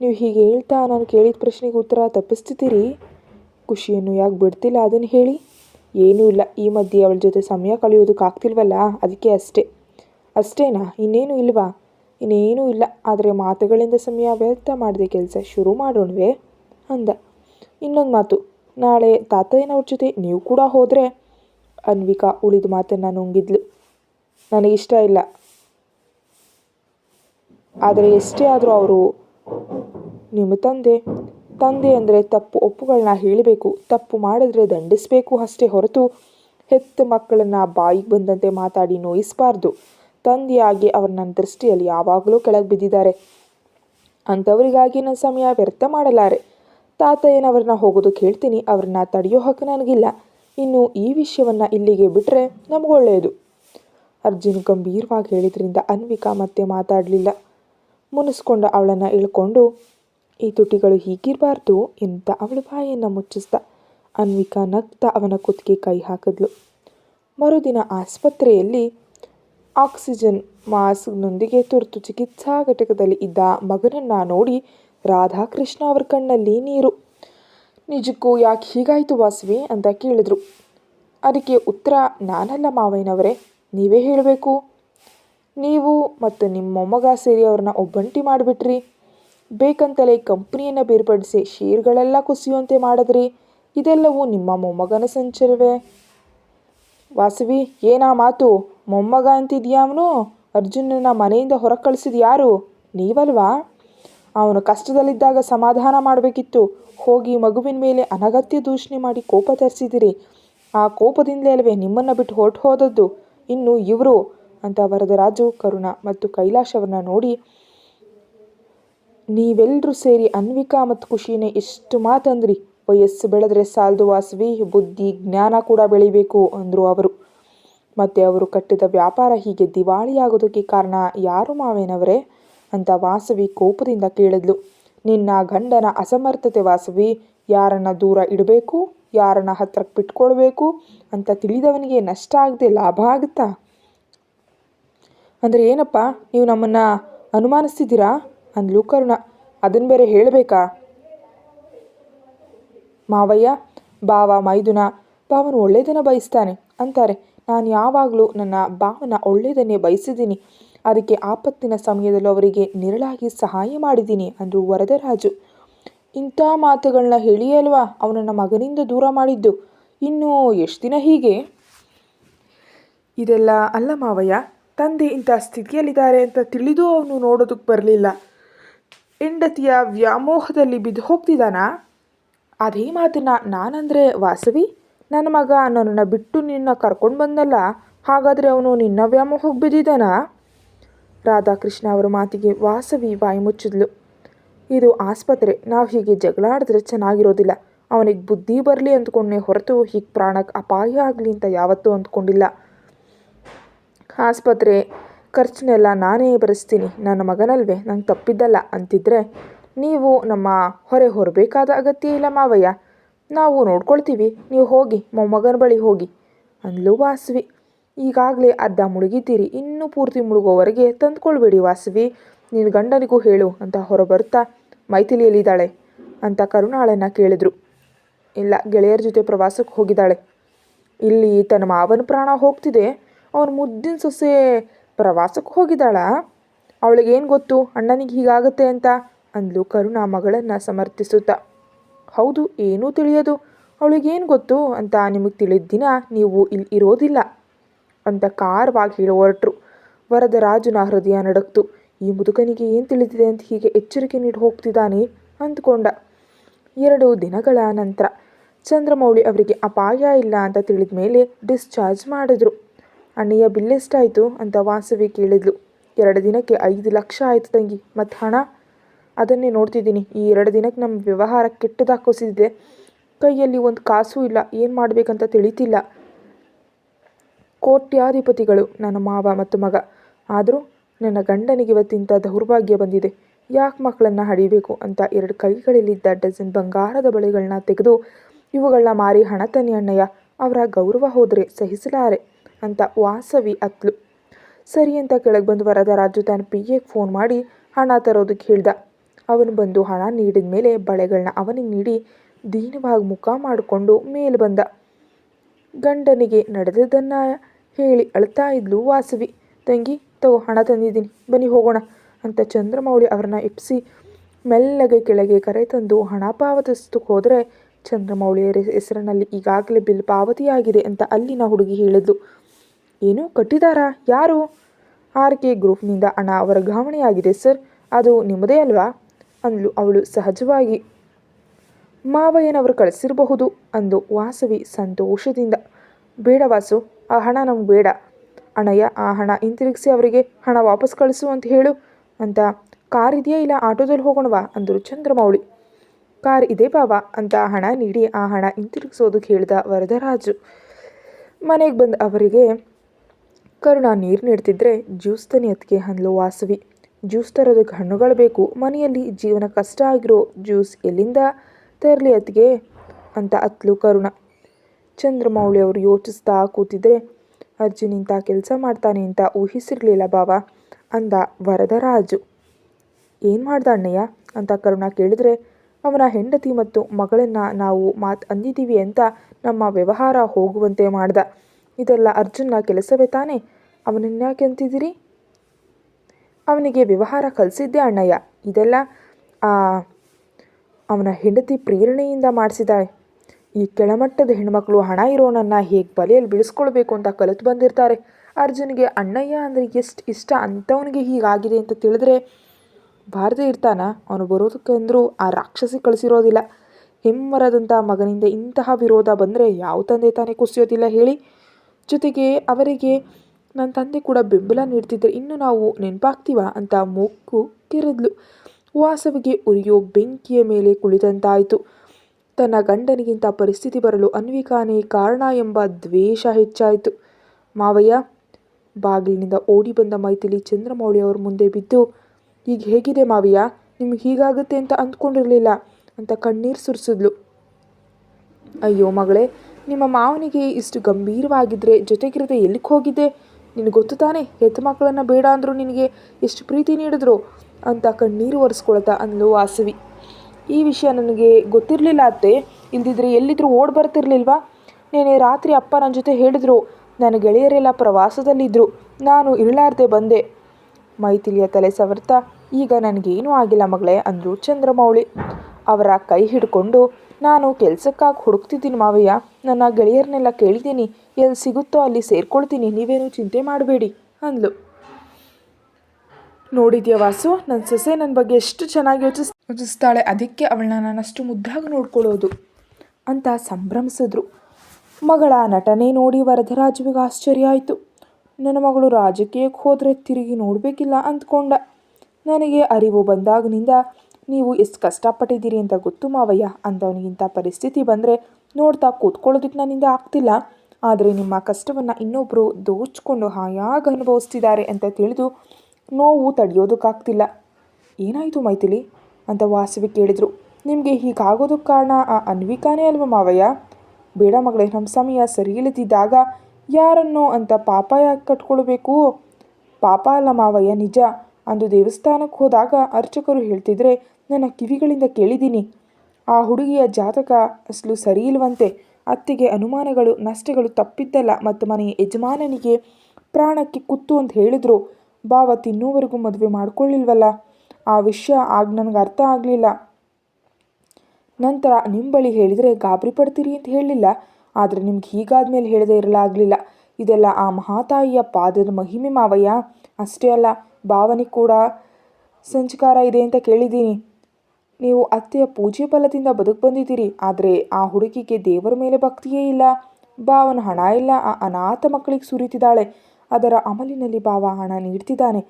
ನೀವು ಹೀಗೆ ಹೇಳ್ತಾ ನಾನು ಕೇಳಿದ ಪ್ರಶ್ನೆಗೆ ಉತ್ತರ ತಪ್ಪಿಸ್ತಿದ್ದೀರಿ. ಖುಷಿಯನ್ನು ಯಾಕೆ ಬಿಡ್ತಿಲ್ಲ ಅದನ್ನು ಹೇಳಿ. ಏನೂ ಇಲ್ಲ. ಈ ಮಧ್ಯೆ ಅವಳ ಜೊತೆ ಸಮಯ ಕಳೆಯೋದಕ್ಕಾಗ್ತಿಲ್ವಲ್ಲ ಅದಕ್ಕೆ ಅಷ್ಟೇ. ಅಷ್ಟೇನಾ? ಇನ್ನೇನು ಇಲ್ವಾ? ಇನ್ನೇನೂ ಇಲ್ಲ. ಆದರೆ ಮಾತುಗಳಿಂದ ಸಮಯ ವ್ಯರ್ಥ ಮಾಡಿದೆ ಕೆಲಸ. ಶುರು ಮಾಡೋಣವೇ? ಅಂದ. ಇನ್ನೊಂದು ಮಾತು. ನಾಳೆ ತಾತಯ್ಯನವ್ರ ಜೊತೆ ನೀವು ಕೂಡ ಹೋದರೆ? ಅನ್ವಿಕಾ ಉಳಿದ ಮಾತನ್ನು ನುಂಗಿದ್ಲು. ನನಗಿಷ್ಟ ಇಲ್ಲ. ಆದರೆ ಎಷ್ಟೇ ಆದರೂ ಅವರು ನಿಮ್ಮ ತಂದೆ. ತಂದೆ ಅಂದರೆ ತಪ್ಪು ಒಪ್ಪುಗಳನ್ನ ಹೇಳಬೇಕು, ತಪ್ಪು ಮಾಡಿದ್ರೆ ದಂಡಿಸಬೇಕು ಅಷ್ಟೇ ಹೊರತು ಹೆತ್ತ ಮಕ್ಕಳನ್ನು ಬಾಯಿಗೆ ಬಂದಂತೆ ಮಾತಾಡಿ ನೋಯಿಸಬಾರ್ದು. ತಂದೆಯಾಗಿ ಅವರು ನನ್ನ ದೃಷ್ಟಿಯಲ್ಲಿ ಯಾವಾಗಲೂ ಕೆಳಗೆ ಬಿದ್ದಿದ್ದಾರೆ. ಅಂಥವರಿಗಾಗಿ ನನ್ನ ಸಮಯ ವ್ಯರ್ಥ ಮಾಡಲಾರೆ. ತಾತಯ್ಯನವ್ರನ್ನ ಹೋಗೋದು ಕೇಳ್ತೀನಿ, ಅವ್ರನ್ನ ತಡೆಯೋ ಹಕ್ಕು ನನಗಿಲ್ಲ. ಇನ್ನು ಈ ವಿಷಯವನ್ನು ಇಲ್ಲಿಗೆ ಬಿಟ್ಟರೆ ನಮಗೊಳ್ಳೆಯದು ಅರ್ಜುನ್ ಗಂಭೀರವಾಗಿ ಹೇಳಿದ್ರಿಂದ ಅನ್ವಿಕಾ ಮತ್ತೆ ಮಾತಾಡಲಿಲ್ಲ. ಮುನಿಸ್ಕೊಂಡು ಅವಳನ್ನು ಇಳ್ಕೊಂಡು ಈ ತುಟಿಗಳು ಹೀಗಿರಬಾರ್ದು ಎಂತ ಅವಳ ಬಾಯನ್ನು ಮುಚ್ಚಿಸ್ದ. ಅನ್ವಿಕಾ ನಗ್ತಾ ಅವನ ಕುತ್ತಿಗೆ ಕೈ ಹಾಕಿದ್ಲು. ಮರುದಿನ ಆಸ್ಪತ್ರೆಯಲ್ಲಿ ಆಕ್ಸಿಜನ್ ಮಾಸ್ಕ್ನೊಂದಿಗೆ ತುರ್ತು ಚಿಕಿತ್ಸಾ ಘಟಕದಲ್ಲಿ ಇದ್ದ ಮಗನನ್ನ ನೋಡಿ ರಾಧಾಕೃಷ್ಣ ಅವರ ಕಣ್ಣಲ್ಲಿ ನೀರು. ನಿಜಕ್ಕೂ ಯಾಕೆ ಹೀಗಾಯಿತು ವಾಸವಿ ಅಂತ ಕೇಳಿದರು. ಅದಕ್ಕೆ ಉತ್ತರ, ನಾನಲ್ಲ ಮಾವಯ್ಯನವರೇ, ನೀವೇ ಹೇಳಬೇಕು. ನೀವು ಮತ್ತು ನಿಮ್ಮ ಮೊಮ್ಮಗ ಸೇರಿ ಅವ್ರನ್ನ ಒಬ್ಬಂಟಿ ಮಾಡಿಬಿಟ್ರಿ. ಬೇಕಂತಲೇ ಕಂಪ್ನಿಯನ್ನು ಬೇರ್ಪಡಿಸಿ ಷೇರುಗಳೆಲ್ಲ ಕುಸಿಯುವಂತೆ ಮಾಡಿದ್ರಿ. ಇದೆಲ್ಲವೂ ನಿಮ್ಮ ಮೊಮ್ಮಗನ ಸಂಚರವೇ. ವಾಸವಿ, ಏನಾ ಮಾತು? ಮೊಮ್ಮಗ ಅಂತಿದ್ಯಾ ಅವನು? ಅರ್ಜುನನ ಮನೆಯಿಂದ ಹೊರಗೆ ಕಳಿಸಿದ ಯಾರು? ನೀವಲ್ವಾ? ಅವನು ಕಷ್ಟದಲ್ಲಿದ್ದಾಗ ಸಮಾಧಾನ ಮಾಡಬೇಕಿತ್ತು. ಹೋಗಿ ಮಗುವಿನ ಮೇಲೆ ಅನಗತ್ಯ ದೂಷಣೆ ಮಾಡಿ ಕೋಪ ತರಿಸಿದಿರಿ. ಆ ಕೋಪದಿಂದಲೇ ಅಲ್ವೇ ನಿಮ್ಮನ್ನು ಬಿಟ್ಟು ಹೊರಟು ಹೋದದ್ದು. ಇನ್ನು ಇವರು? ಅಂತ ವರದರಾಜು, ಕರುಣ ಮತ್ತು ಕೈಲಾಶವನ್ನು ನೋಡಿ ನೀವೆಲ್ಲರೂ ಸೇರಿ ಅನ್ವಿಕಾ ಮತ್ತು ಖುಷಿನೇ ಎಷ್ಟು ಮಾತಂದ್ರಿ. ವಯಸ್ಸು ಬೆಳೆದ್ರೆ ಸಾಲದು ವಾಸವಿ, ಬುದ್ಧಿ, ಜ್ಞಾನ ಕೂಡ ಬೆಳಿಬೇಕು ಅಂದರು ಅವರು. ಮತ್ತು ಅವರು ಕಟ್ಟಿದ ವ್ಯಾಪಾರ ಹೀಗೆ ದಿವಾಳಿಯಾಗೋದಕ್ಕೆ ಕಾರಣ ಯಾರು ಮಾವೇನವರೇ? ಅಂತ ವಾಸವಿ ಕೋಪದಿಂದ ಕೇಳಿದ್ಲು. ನಿನ್ನ ಗಂಡನ ಅಸಮರ್ಥತೆ ವಾಸವಿ, ಯಾರನ್ನ ದೂರ ಇಡಬೇಕು, ಯಾರನ್ನ ಹತ್ತಿರಕ್ಕೆ ಬಿಟ್ಕೊಳ್ಬೇಕು ಅಂತ ತಿಳಿದವನಿಗೆ ನಷ್ಟ ಆಗದೆ ಲಾಭ ಆಗುತ್ತಾ? ಅಂದರೆ ಏನಪ್ಪ, ನೀವು ನಮ್ಮನ್ನು ಅನುಮಾನಿಸ್ತಿದ್ದೀರಾ? ಅಂದ್ಲು ಕರುಣ ಅದನ್ನು ಬೇರೆ ಹೇಳಬೇಕಾ? ಮಾವಯ್ಯ, ಬಾವ ಮೈದುನ, ಬಾವನು ಒಳ್ಳೆಯದನ್ನು ಬಯಸ್ತಾನೆ. ಅಂತಾರೆ, ನಾನು ಯಾವಾಗಲೂ ನನ್ನ ಭಾವನ ಒಳ್ಳೆಯದನ್ನೇ ಬಯಸಿದ್ದೀನಿ. ಅದಕ್ಕೆ ಆಪತ್ತಿನ ಸಮಯದಲ್ಲೂ ಅವರಿಗೆ ನಿರಳಾಗಿ ಸಹಾಯ ಮಾಡಿದ್ದೀನಿ, ಅಂದರು ವರದರಾಜು. ಇಂಥ ಮಾತುಗಳನ್ನ ಹೇಳಿಯೇ ಅಲ್ವಾ? ಅವನನ್ನ ಮಗನಿಂದ ದೂರ ಮಾಡಿದ್ದು. ಇನ್ನು ಎಷ್ಟು ದಿನ ಹೀಗೆ? ಇದೆಲ್ಲ ಅಲ್ಲ ಮಾವಯ್ಯ. ತಂದೆ ಇಂಥ ಸ್ಥಿತಿಯಲ್ಲಿದ್ದಾರೆ ಅಂತ ತಿಳಿದು ಅವನು ನೋಡೋದಕ್ಕೆ ಬರಲಿಲ್ಲ. ಹೆಂಡತಿಯ ವ್ಯಾಮೋಹದಲ್ಲಿ ಬಿದ್ದು ಹೋಗ್ತಿದ್ದಾನಾ? ಅದೇ ಮಾತನ್ನ ನಾನಂದರೆ, ವಾಸವಿ, ನನ್ನ ಮಗ ನನ್ನನ್ನು ಬಿಟ್ಟು ನಿನ್ನ ಕರ್ಕೊಂಡು ಬಂದಲ್ಲ, ಹಾಗಾದರೆ ಅವನು ನಿನ್ನ ವ್ಯಾಮೋಹಕ್ಕೆ ಬಿದ್ದಿದ್ದಾನಾ? ರಾಧಾಕೃಷ್ಣ ಅವರ ಮಾತಿಗೆ ವಾಸವಿ ಬಾಯಿ ಮುಚ್ಚಿದ್ಲು. ಇದು ಆಸ್ಪತ್ರೆ, ನಾವು ಹೀಗೆ ಜಗಳ ಆಡಿದ್ರೆ ಚೆನ್ನಾಗಿರೋದಿಲ್ಲ. ಅವನಿಗೆ ಬುದ್ಧಿ ಬರಲಿ ಅಂದ್ಕೊಂಡೆ ಹೊರತು ಹೀಗೆ ಪ್ರಾಣಕ್ಕೆ ಅಪಾಯ ಆಗಲಿ ಅಂತ ಯಾವತ್ತೂ ಅಂದ್ಕೊಂಡಿಲ್ಲ. ಆಸ್ಪತ್ರೆ ಖರ್ಚನ್ನೆಲ್ಲ ನಾನೇ ಭರಿಸ್ತೀನಿ. ನನ್ನ ಮಗನಲ್ವೇ? ನಂಗೆ ತಪ್ಪಿದ್ದಲ್ಲ ಅಂತಿದ್ರೆ ನೀವು ನಮ್ಮ ಹೊರೆ ಹೊರಬೇಕಾದ ಅಗತ್ಯ ಇಲ್ಲ ಮಾವಯ್ಯ. ನಾವು ನೋಡ್ಕೊಳ್ತೀವಿ. ನೀವು ಹೋಗಿ ಮೊಮ್ಮಗನ ಬಳಿ ಹೋಗಿ. ಅಂದ್ಲು ವಾಸವಿ. ಈಗಾಗಲೇ ಅರ್ಧ ಮುಳುಗಿದ್ದೀರಿ. ಇನ್ನೂ ಪೂರ್ತಿ ಮುಳುಗೋವರೆಗೆ ತಂದ್ಕೊಳ್ಬೇಡಿ ವಾಸವಿ. ನಿನ್ನ ಗಂಡನಿಗೂ ಹೇಳು ಅಂತ ಹೊರಬರ್ತಾ ಮೈಥಿಲಿಯಲ್ಲಿದ್ದಾಳೆ ಅಂತ ಕರುಣಾಳನ್ನ ಕೇಳಿದ್ರು. ಇಲ್ಲ, ಗೆಳೆಯರ ಜೊತೆ ಪ್ರವಾಸಕ್ಕೆ ಹೋಗಿದ್ದಾಳೆ. ಇಲ್ಲಿ ತನ್ನ ಮಾವನ ಪ್ರಾಣ ಹೋಗ್ತಿದೆ. ಅವನ ಮುದ್ದಿನ ಸೊಸೆ ಪ್ರವಾಸಕ್ಕೆ ಹೋಗಿದ್ದಾಳ? ಅವಳಿಗೇನು ಗೊತ್ತು? ಅಣ್ಣನಿಗೆ ಹೀಗಾಗುತ್ತೆ ಅಂತ? ಅಂದ್ಲು ಕರುಣಾ ಮಗಳನ್ನು ಸಮರ್ಥಿಸುತ್ತಾ. ಹೌದು, ಏನೂ ತಿಳಿಯೋದು. ಅವಳಿಗೇನು ಗೊತ್ತು ಅಂತ ನಿಮಗೆ ತಿಳಿದ ದಿನ ನೀವು ಇಲ್ಲಿ ಇರೋದಿಲ್ಲ ಅಂತ ಕಾರವಾಗಿ ಹೇಳಿ ಹೊರಟರು. ವರದರಾಜನ ಹೃದಯ ನಡಕ್ತು ಈ ಮುದುಕನಿಗೆ ಏನು ತಿಳಿದಿದೆ ಅಂತ ಹೀಗೆ ಎಚ್ಚರಿಕೆ ನೀಡಿ ಹೋಗ್ತಿದ್ದಾನೆ ಅಂದ್ಕೊಂಡ. ಎರಡು ದಿನಗಳ ನಂತರ ಚಂದ್ರಮೌಳಿ ಅವರಿಗೆ ಅಪಾಯ ಇಲ್ಲ ಅಂತ ತಿಳಿದ ಮೇಲೆ ಡಿಸ್ಚಾರ್ಜ್ ಮಾಡಿದ್ರು. ಅಣ್ಣಯ್ಯ ಬಿಲ್ ಎಷ್ಟಾಯಿತು ಅಂತ ವಾಸವಿ ಕೇಳಿದ್ಲು. ಎರಡು ದಿನಕ್ಕೆ ಐದು ಲಕ್ಷ ಆಯಿತು ತಂಗಿ ಮತ್ತು ಹಣ? ಅದನ್ನೇ ನೋಡ್ತಿದ್ದೀನಿ. ಈ ಎರಡು ದಿನಕ್ಕೆ ನಮ್ಮ ವ್ಯವಹಾರ ಕೆಟ್ಟದಾಗಿ ಕೈಯಲ್ಲಿ ಒಂದು ಕಾಸು ಇಲ್ಲ, ಏನು ಮಾಡಬೇಕಂತ ತಿಳಿತಿಲ್ಲ. ಕೋಟ್ಯಾಧಿಪತಿಗಳು ನನ್ನ ಮಾವ ಮತ್ತು ಮಗ. ಆದರೂ ನನ್ನ ಗಂಡನಿಗೆ ಇವತ್ತಿಂಥ ದೌರ್ಭಾಗ್ಯ ಬಂದಿದೆ. ಯಾಕೆ ಮಕ್ಕಳನ್ನು ಹಡಿಬೇಕು ಅಂತ ಎರಡು ಕೈಗಳಲ್ಲಿದ್ದ ಡಜನ್ ಬಂಗಾರದ ಬಳೆಗಳನ್ನ ತೆಗೆದು ಇವುಗಳನ್ನ ಮಾರಿ ಹಣ ತನಿ ಅಣ್ಣಯ್ಯ. ಅವರ ಗೌರವ ಹೋದರೆ ಸಹಿಸಲಾರೆ. ಅಂತ ವಾಸವಿ ಅತ್ಲು. ಸರಿ ಅಂತ ಕೆಳಗೆ ಬಂದು ವರದರಾಜು ತನ್ನ ಪಿ ಎಗೆ ಫೋನ್ ಮಾಡಿ ಹಣ ತರೋದಕ್ಕೆ ಹೇಳ್ದ. ಅವನು ಬಂದು ಹಣ ನೀಡಿದ ಮೇಲೆ ಬಳೆಗಳನ್ನ ಅವನಿಗೆ ನೀಡಿ ದೀನವಾಗಿ ಮುಖ ಮಾಡಿಕೊಂಡು ಮೇಲೆ ಬಂದ. ಗಂಡನಿಗೆ ನಡೆದದನ್ನು ಹೇಳಿ ಅಳ್ತಾ ಇದ್ಲು ವಾಸವಿ. ತಂಗಿ, ತಗೋ ಹಣ ತಂದಿದ್ದೀನಿ, ಬನ್ನಿ ಹೋಗೋಣ ಅಂತ ಚಂದ್ರಮೌಳಿ ಅವರನ್ನ ಎಪ್ಸಿ ಮೆಲ್ಲಗೆ ಕೆಳಗೆ ಕರೆ ತಂದು ಹಣ ಪಾವತಿಸೋದಕ್ಕೆ ಹೋದರೆ ಚಂದ್ರಮೌಳಿಯರ ಹೆಸರಿನಲ್ಲಿ ಈಗಾಗಲೇ ಬಿಲ್ ಪಾವತಿಯಾಗಿದೆ ಅಂತ ಅಲ್ಲಿನ ಹುಡುಗಿ ಹೇಳಿದ್ಲು. ಏನು ಕಟ್ಟಿದಾರಾ? ಯಾರು? ಆರ್ ಕೆ ಗ್ರೂಪ್ನಿಂದ ಹಣ ವರ್ಗಾವಣೆಯಾಗಿದೆ ಸರ್. ಅದು ನಿಮ್ಮದೇ ಅಲ್ವಾ? ಅಂದ್ಲು ಅವಳು ಸಹಜವಾಗಿ. ಮಾವಯ್ಯನವರು ಕಳಿಸಿರಬಹುದು, ಅಂದು ವಾಸವಿ ಸಂತೋಷದಿಂದ. ಬೇಡ ವಾಸು, ಆ ಹಣ ನಮ್ಗೆ ಬೇಡ. ಅಣ್ಣಯ್ಯ ಆ ಹಣ ಹಿಂತಿರುಗಿಸಿ ಅವರಿಗೆ ಹಣ ವಾಪಸ್ ಕಳಿಸು ಅಂತ ಹೇಳು ಅಂತ, ಕಾರ್ ಇದೆಯಾ ಇಲ್ಲ ಆಟೋದಲ್ಲಿ ಹೋಗೋಣವಾ? ಅಂದರು ಚಂದ್ರಮೌಳಿ. ಕಾರ್ ಇದೆ ಬಾವಾ ಅಂತ ಹಣ ನೀಡಿ ಆ ಹಣ ಹಿಂತಿರುಗಿಸೋದಕ್ಕೆ ಹೇಳಿದ ವರದರಾಜು. ಮನೆಗೆ ಬಂದ ಅವರಿಗೆ ಕರುಣ ನೀರು ನೀಡ್ತಿದ್ರೆ ಜ್ಯೂಸ್ ತನಿ ಅದಕ್ಕೆ ಹಣ್ಣು ವಾಸವಿ. ಜ್ಯೂಸ್ ತರೋದಕ್ಕೆ ಹಣ್ಣುಗಳು ಬೇಕು. ಮನೆಯಲ್ಲಿ ಜೀವನ ಕಷ್ಟ ಆಗಿರೋ ಜ್ಯೂಸ್ ಎಲ್ಲಿಂದ ತರಲಿ ಅತ್ತಿಗೆ ಅಂತ ಅತ್ಲು ಕರುಣ. ಚಂದ್ರಮೌಳಿ ಅವರು ಯೋಚಿಸ್ತಾ ಕೂತಿದ್ರೆ ಅರ್ಜುನ್ ಇಂಥ ಕೆಲಸ ಮಾಡ್ತಾನೆ ಅಂತ ಊಹಿಸಿರ್ಲಿಲ್ಲ ಬಾವ. ಅಂದ ವರದರಾಜು. ಏನು ಮಾಡ್ದ ಅಣ್ಣಯ್ಯ? ಅಂತ ಕರುಣ ಕೇಳಿದ್ರೆ, ಅವನ ಹೆಂಡತಿ ಮತ್ತು ಮಗಳನ್ನು ನಾವು ಮಾತು ಅಂದಿದ್ದೀವಿ ಅಂತ ನಮ್ಮ ವ್ಯವಹಾರ ಹೋಗುವಂತೆ ಮಾಡ್ದ. ಇದೆಲ್ಲ ಅರ್ಜುನ್ನ ಕೆಲಸವೇ ತಾನೇ? ಅವನನ್ಯಾಕೆ ಅಂತಿದ್ದೀರಿ? ಅವನಿಗೆ ವ್ಯವಹಾರ ಕಲಿಸಿದ್ದೆ ಅಣ್ಣಯ್ಯ. ಇದೆಲ್ಲ ಅವನ ಹೆಂಡತಿ ಪ್ರೇರಣೆಯಿಂದ ಮಾಡಿಸಿದ ಈ ಕೆಳಮಟ್ಟದ ಹೆಣ್ಮಕ್ಳು ಹಣ ಇರೋನನ್ನು ಹೇಗೆ ಬಲೆಯಲ್ಲಿ ಬಿಡಿಸ್ಕೊಳ್ಬೇಕು ಅಂತ ಕಲಿತು ಬಂದಿರ್ತಾರೆ. ಅರ್ಜುನಿಗೆ ಅಣ್ಣಯ್ಯ ಅಂದರೆ ಎಷ್ಟು ಇಷ್ಟ ಅಂಥವನಿಗೆ ಹೀಗಾಗಿದೆ ಅಂತ ತಿಳಿದ್ರೆ, ಬಾರದೆ ಇರ್ತಾನ? ಅವನು ಬರೋದಕ್ಕಂದರೂ ಆ ರಾಕ್ಷಸಿ ಕಳಿಸಿರೋದಿಲ್ಲ. ಹೆಮ್ಮರದಂಥ ಮಗನಿಂದ ಇಂತಹ ವಿರೋಧ ಬಂದರೆ ಯಾವ ತಂದೆ ತಾನೇ ಕುಸಿಯೋದಿಲ್ಲ ಹೇಳಿ. ಜೊತೆಗೆ ಅವರಿಗೆ ನನ್ನ ತಂದೆ ಕೂಡ ಬೆಂಬಲ ನೀಡ್ತಿದ್ದರೆ ಇನ್ನು ನಾವು ನೆನಪಾಗ್ತೀವ ಅಂತ ಮೂಗು ಕೆರೆದ್ಲು. ವಾಸವಿಗೆ ಉರಿಯೋ ಬೆಂಕಿಯ ಮೇಲೆ ಕುಳಿತಂತಾಯಿತು. ತನ್ನ ಗಂಡನಿಗಿಂತ ಪರಿಸ್ಥಿತಿ ಬರಲು ಅನ್ವಿಕಾನೇ ಕಾರಣ ಎಂಬ ದ್ವೇಷ ಹೆಚ್ಚಾಯಿತು. ಮಾವಯ್ಯ, ಬಾಗಿಲಿನಿಂದ ಓಡಿ ಬಂದ ಮೈಥಿಲಿ ಚಂದ್ರಮೌಳಿ ಅವರ ಮುಂದೆ ಬಿದ್ದು ಈಗ ಹೇಗಿದೆ ಮಾವಯ್ಯ? ನಿಮ್ಗೆ ಹೀಗಾಗುತ್ತೆ ಅಂತ ಅಂದ್ಕೊಂಡಿರಲಿಲ್ಲ ಅಂತ ಕಣ್ಣೀರು ಸುರಿಸಿದ್ಲು. ಅಯ್ಯೋ ಮಗಳೇ, ನಿಮ್ಮ ಮಾವನಿಗೆ ಇಷ್ಟು ಗಂಭೀರವಾಗಿದ್ದರೆ ಜೊತೆಗಿರದೆ ಎಲ್ಲಿಗೆ ಹೋಗಿದ್ದೆ ನಿನಗೆ ಗೊತ್ತು ತಾನೇ? ಹೆತ್ತ ಮಕ್ಕಳನ್ನು ಬೇಡ ಅಂದರೂ ನಿನಗೆ ಎಷ್ಟು ಪ್ರೀತಿ ನೀಡಿದ್ರು? ಅಂತ ಕಣ್ಣೀರು ಒರೆಸ್ಕೊಳ್ತಾ ಅಂದಳು ವಾಸವಿ. ಈ ವಿಷಯ ನನಗೆ ಗೊತ್ತಿರಲಿಲ್ಲ ಅತ್ತೆ. ಇಲ್ದಿದ್ರೆ ಎಲ್ಲಿದ್ರೂ ಓಡ್ ಬರ್ತಿರ್ಲಿಲ್ವಾ? ನೆನೆ ರಾತ್ರಿ ಅಪ್ಪ ನನ್ನ ಜೊತೆ ಹೇಳಿದ್ರು, ನನ್ನ ಗೆಳೆಯರೆಲ್ಲ ಪ್ರವಾಸದಲ್ಲಿದ್ದರು ನಾನು ಇರಲಾರ್ದೆ ಬಂದೆ. ಮೈಥಿಲಿಯ ತಲೆ ಸವರ್ತಾ, ಈಗ ನನಗೇನೂ ಆಗಿಲ್ಲ ಮಗಳೇ ಅಂದರು ಚಂದ್ರಮೌಳಿ. ಅವರ ಕೈ ಹಿಡ್ಕೊಂಡು ನಾನು ಕೆಲಸಕ್ಕಾಗಿ ಹುಡುಕ್ತಿದ್ದೀನಿ ಮಾವಯ್ಯ. ನನ್ನ ಗೆಳೆಯರನ್ನೆಲ್ಲ ಕೇಳಿದ್ದೀನಿ ಎಲ್ಲಿ ಸಿಗುತ್ತೋ ಅಲ್ಲಿ ಸೇರ್ಕೊಳ್ತೀನಿ, ನೀವೇನು ಚಿಂತೆ ಮಾಡಬೇಡಿ ಅಂದ್ಲು. ನೋಡಿದ್ಯ ವಾಸು ನನ್ನ ಸೊಸೆ ನನ್ನ ಬಗ್ಗೆ ಎಷ್ಟು ಚೆನ್ನಾಗಿ ಯೋಚಿಸ್, ಯೋಚಿಸ್ತಾಳೆ, ಅದಕ್ಕೆ ಅವಳನ್ನ ನಾನು ಅಷ್ಟು ಮುದ್ದಾಗಿ ನೋಡ್ಕೊಳ್ಳೋದು ಅಂತ ಸಂಭ್ರಮಿಸಿದ್ರು. ಮಗಳ ನಟನೆ ನೋಡಿ ವರದರಾಜುವಿಗೆ ಆಶ್ಚರ್ಯ ಆಯಿತು. ನನ್ನ ಮಗಳು ರಾಜಕೀಯಕ್ಕೆ ಹೋದರೆ ತಿರುಗಿ ನೋಡಬೇಕಿಲ್ಲ ಅಂದ್ಕೊಂಡ. ನನಗೆ ಅರಿವು ಬಂದಾಗಿನಿಂದ ನೀವು ಎಷ್ಟು ಕಷ್ಟಪಟ್ಟಿದ್ದೀರಿ ಅಂತ ಗೊತ್ತು ಮಾವಯ್ಯ. ಅಂದವನಿಗಿಂತ ಪರಿಸ್ಥಿತಿ ಬಂದರೆ ನೋಡ್ತಾ ಕೂತ್ಕೊಳ್ಳೋದಕ್ಕೆ ನನ್ನಿಂದ ಆಗ್ತಿಲ್ಲ. ಆದರೆ ನಿಮ್ಮ ಕಷ್ಟವನ್ನು ಇನ್ನೊಬ್ಬರು ದೋಚ್ಕೊಂಡು ಹಾಯಾಗಿ ಅನುಭವಿಸ್ತಿದ್ದಾರೆ ಅಂತ ತಿಳಿದು ನೋವು ತಡೆಯೋದಕ್ಕಾಗ್ತಿಲ್ಲ. ಏನಾಯಿತು ಮೈಥಿಲಿ? ಅಂತ ವಾಸವಿ ಕೇಳಿದರು. ನಿಮಗೆ ಹೀಗಾಗೋದಕ್ಕೆ ಕಾರಣ ಆ ಅನ್ವಿಕಾನೇ ಅಲ್ವ ಮಾವಯ್ಯ? ಬೇಡ ಮಗಳೇ ನಮ್ಮ ಸಮಯ ಸರಿ ಇಲ್ಲದಿದ್ದಾಗ ಯಾರನ್ನೋ ಅಂತ ಪಾಪ ಯಾಕೆ ಕಟ್ಕೊಳ್ಬೇಕು? ಪಾಪ ಅಲ್ಲ ಮಾವಯ್ಯ, ನಿಜ. ಅಂದು ದೇವಸ್ಥಾನಕ್ಕೆ ಹೋದಾಗ ಅರ್ಚಕರು ಹೇಳ್ತಿದ್ರೆ ನನ್ನ ಕಿವಿಗಳಿಂದ ಕೇಳಿದ್ದೀನಿ. ಆ ಹುಡುಗಿಯ ಜಾತಕ ಅಸಲು ಸರಿ ಇಲ್ವಂತೆ ಅತ್ತೆಗೆ ಅನುಮಾನಗಳು, ನಷ್ಟಗಳು ತಪ್ಪಿದ್ದಲ್ಲ ಮತ್ತು ಮನೆಯ ಯಜಮಾನನಿಗೆ ಪ್ರಾಣಕ್ಕೆ ಕುತ್ತು ಅಂತ ಹೇಳಿದ್ರು. ಬಾವ ತಿನ್ನೋವರೆಗೂ ಮದುವೆ ಮಾಡ್ಕೊಳ್ಳಿಲ್ವಲ್ಲ? ಆ ವಿಷಯ ಆಗ ನನಗೆ ಅರ್ಥ ಆಗಲಿಲ್ಲ. ನಂತರ ನಿಮ್ಮ ಬಳಿ ಹೇಳಿದರೆ ಗಾಬರಿ ಪಡ್ತೀರಿ ಅಂತ ಹೇಳಲಿಲ್ಲ ಆದರೆ ನಿಮ್ಗೆ ಹೀಗಾದ್ಮೇಲೆ ಹೇಳದೇ ಇರಲಾಗಲಿಲ್ಲ ಇದೆಲ್ಲ ಆ ಮಹಾತಾಯಿಯ ಪಾದದ ಮಹಿಮೆ ಮಾವಯ್ಯ. ಅಷ್ಟೇ ಅಲ್ಲ, ಭಾವನೆ ಕೂಡ ಸಂಚಕಾರ ಇದೆ ಅಂತ ಕೇಳಿದ್ದೀನಿ. ನೀವು ಅತ್ತೆಯ ಪೂಜೆ ಫಲದಿಂದ ಬದುಕು ಬಂದಿದ್ದೀರಿ, ಆದರೆ ಆ ಹುಡುಗಿಗೆ ದೇವರ ಮೇಲೆ ಭಕ್ತಿಯೇ ಇಲ್ಲ. ಬಾವನ ಹಣ ಇಲ್ಲ. ಆ ಅನಾಥ ಮಕ್ಕಳಿಗೆ ಸುರಿತಿದ್ದಾಳೆ. ಅದರ ಅಮಲಿನಲ್ಲಿ ಬಾವ ಹಣ ನೀಡ್ತಿದ್ದಾನೆ.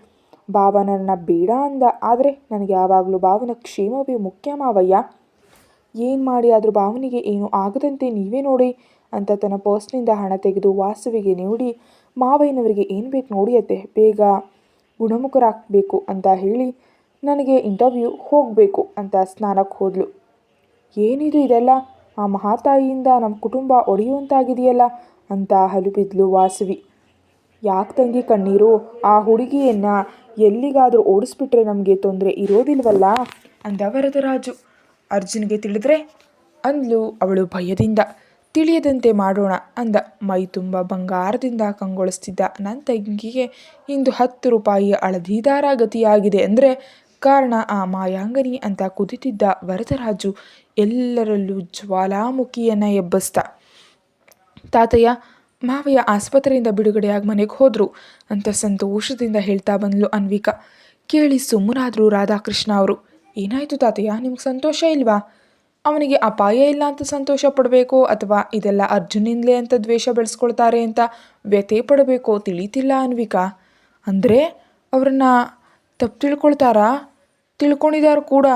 ಬಾವ ನನ್ನ ಬೇಡ ಅಂದ. ಆದರೆ ನನಗೆ ಯಾವಾಗಲೂ ಬಾವನ ಕ್ಷೇಮವೇ ಮುಖ್ಯ ಮಾವಯ್ಯ. ಏನು ಮಾಡಿ ಆದರೂ ಭಾವನಿಗೆ ಏನು ಆಗದಂತೆ ನೀವೇ ನೋಡಿ ಅಂತ ತನ್ನ ಪರ್ಸ್ನಿಂದ ಹಣ ತೆಗೆದು ವಾಸುವಿಗೆ ನೀಡಿ, ಮಾವಯ್ಯನವರಿಗೆ ಏನು ಬೇಕು ನೋಡಿಯತ್ತೆ, ಬೇಗ ಗುಣಮುಖರಾಗಬೇಕು ಅಂತ ಹೇಳಿ ನನಗೆ ಇಂಟರ್ವ್ಯೂ ಹೋಗಬೇಕು ಅಂತ ಸ್ನಾನಕ್ಕೆ ಹೋದಳು ಏನಿದು ಇದೆಲ್ಲ? ಆ ಮಹಾತಾಯಿಯಿಂದ ನಮ್ಮ ಕುಟುಂಬ ಒಡೆಯುವಂತಾಗಿದೆಯಲ್ಲ ಅಂತ ಹಲುಬಿದ್ಲು ವಾಸವಿ. ಯಾಕೆ ತಂಗಿ ಕಣ್ಣೀರು? ಆ ಹುಡುಗಿಯನ್ನು ಎಲ್ಲಿಗಾದರೂ ಓಡಿಸ್ಬಿಟ್ರೆ ನಮಗೆ ತೊಂದರೆ ಇರೋದಿಲ್ವಲ್ಲ? ಅಂದ ವರದರಾಜು ಅರ್ಜುನ್ಗೆ ತಿಳಿದ್ರೆ? ಅಂದ್ಲು ಅವಳು ಭಯದಿಂದ. ತಿಳಿಯದಂತೆ ಮಾಡೋಣ ಅಂದ. ಮೈ ತುಂಬ ಬಂಗಾರದಿಂದ ಕಂಗೊಳಿಸ್ತಿದ್ದ. ನನ್ನ ತಂಗಿಗೆ ಇಂದು ಹತ್ತು ರೂಪಾಯಿಯ ಅಳದೀದಾರ ಗತಿಯಾಗಿದೆ ಅಂದರೆ ಕಾರಣ ಆ ಮಾಯಾಂಗನಿ ಅಂತ ಕುದಿತಿದ್ದ ವರದರಾಜು ಎಲ್ಲರಲ್ಲೂ ಜ್ವಾಲಾಮುಖಿಯನ್ನು ಎಬ್ಬಸ್ತ ತಾತಯ್ಯ, ಮಾವಯ್ಯ ಆಸ್ಪತ್ರೆಯಿಂದ ಬಿಡುಗಡೆಯಾಗಿ ಮನೆಗೆ ಹೋದರು. ಅಂತ ಸಂತೋಷದಿಂದ ಹೇಳ್ತಾ ಬಂದ್ಲು ಅನ್ವಿಕಾ. ಕೇಳಿ ಸುಮ್ಮನಾದ್ರು ರಾಧಾಕೃಷ್ಣ ಅವರು. ಏನಾಯಿತು ತಾತಯ್ಯ, ನಿಮ್ಗೆ ಸಂತೋಷ ಇಲ್ವಾ? ಅವನಿಗೆ ಅಪಾಯ ಇಲ್ಲ ಅಂತ ಸಂತೋಷ ಪಡಬೇಕೋ ಅಥವಾ ಇದೆಲ್ಲ ಅರ್ಜುನಿಂದಲೇ ಅಂತ ದ್ವೇಷ ಬೆಳೆಸ್ಕೊಳ್ತಾರೆ ಅಂತ ವ್ಯಥೆ ಪಡಬೇಕೋ ತಿಳಿತಿಲ್ಲ ಅನ್ವಿಕಾ. ಅಂದರೆ ಅವ್ರನ್ನ ತಪ್ಪು ತಿಳ್ಕೊಳ್ತಾರಾ? ತಿಳ್ಕೊಂಡಿದ್ದಾರೆ ಕೂಡ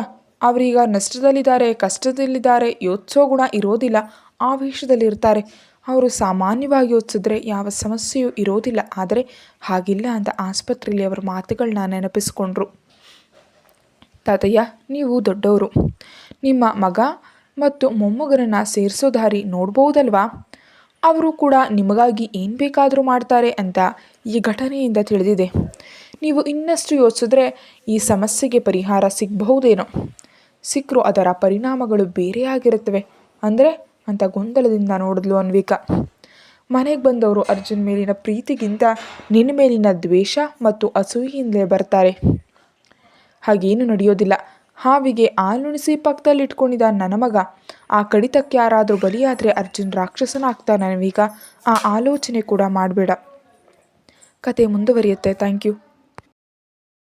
ಅವರೀಗ ನಷ್ಟದಲ್ಲಿದ್ದಾರೆ, ಕಷ್ಟದಲ್ಲಿದ್ದಾರೆ, ಯೋಚಿಸೋ ಗುಣ ಇರೋದಿಲ್ಲ, ಆವೇಶದಲ್ಲಿರ್ತಾರೆ. ಅವರು ಸಾಮಾನ್ಯವಾಗಿ ಯೋಚಿಸಿದ್ರೆ ಯಾವ ಸಮಸ್ಯೆಯೂ ಇರೋದಿಲ್ಲ. ಆದರೆ ಹಾಗಿಲ್ಲ ಅಂತ ಆಸ್ಪತ್ರೆಯಲ್ಲಿ ಅವರ ಮಾತುಗಳನ್ನ ನೆನಪಿಸ್ಕೊಂಡ್ರು. ತಾತಯ್ಯ, ನೀವು ದೊಡ್ಡವರು. ನಿಮ್ಮ ಮಗ ಮತ್ತು ಮೊಮ್ಮಗರನ್ನು ಸೇರಿಸೋ ದಾರಿ ನೋಡ್ಬೋದಲ್ವಾ? ಅವರು ಕೂಡ ನಿಮಗಾಗಿ ಏನು ಬೇಕಾದರೂ ಮಾಡ್ತಾರೆ ಅಂತ ಈ ಘಟನೆಯಿಂದ ತಿಳಿದಿದೆ. ನೀವು ಇನ್ನಷ್ಟು ಯೋಚಿಸಿದ್ರೆ ಈ ಸಮಸ್ಯೆಗೆ ಪರಿಹಾರ ಸಿಗಬಹುದೇನೋ. ಸಿಕ್ಕರೂ ಅದರ ಪರಿಣಾಮಗಳು ಬೇರೆಯಾಗಿರುತ್ತವೆ ಅಂದರೆ ಅಂತ ಗೊಂದಲದಿಂದ ನೋಡಿದ್ಲು ಅನ್ವಿಕಾ. ಮನೆಗೆ ಬಂದವರು ಅರ್ಜುನ್ ಮೇಲಿನ ಪ್ರೀತಿಗಿಂತ ನಿನ್ನ ಮೇಲಿನ ದ್ವೇಷ ಮತ್ತು ಅಸೂಯೆಯಿಂದಲೇ ಬರ್ತಾರೆ. ಹಾಗೇನು ನಡೆಯೋದಿಲ್ಲ. ಹಾವಿಗೆ ಹಾಲುಣಿಸಿ ಪಕ್ಕದಲ್ಲಿ ಇಟ್ಕೊಂಡಿದ್ದ ನನ್ನ ಮಗ, ಆ ಕಡಿತಕ್ಕೆ ಯಾರಾದರೂ ಬಲಿಯಾದರೆ ಅರ್ಜುನ್ ರಾಕ್ಷಸನಾಗ್ತಾನವೀಗ ಆ ಆಲೋಚನೆ ಕೂಡ ಮಾಡಬೇಡ. ಕತೆ ಮುಂದುವರಿಯುತ್ತೆ. Thank you.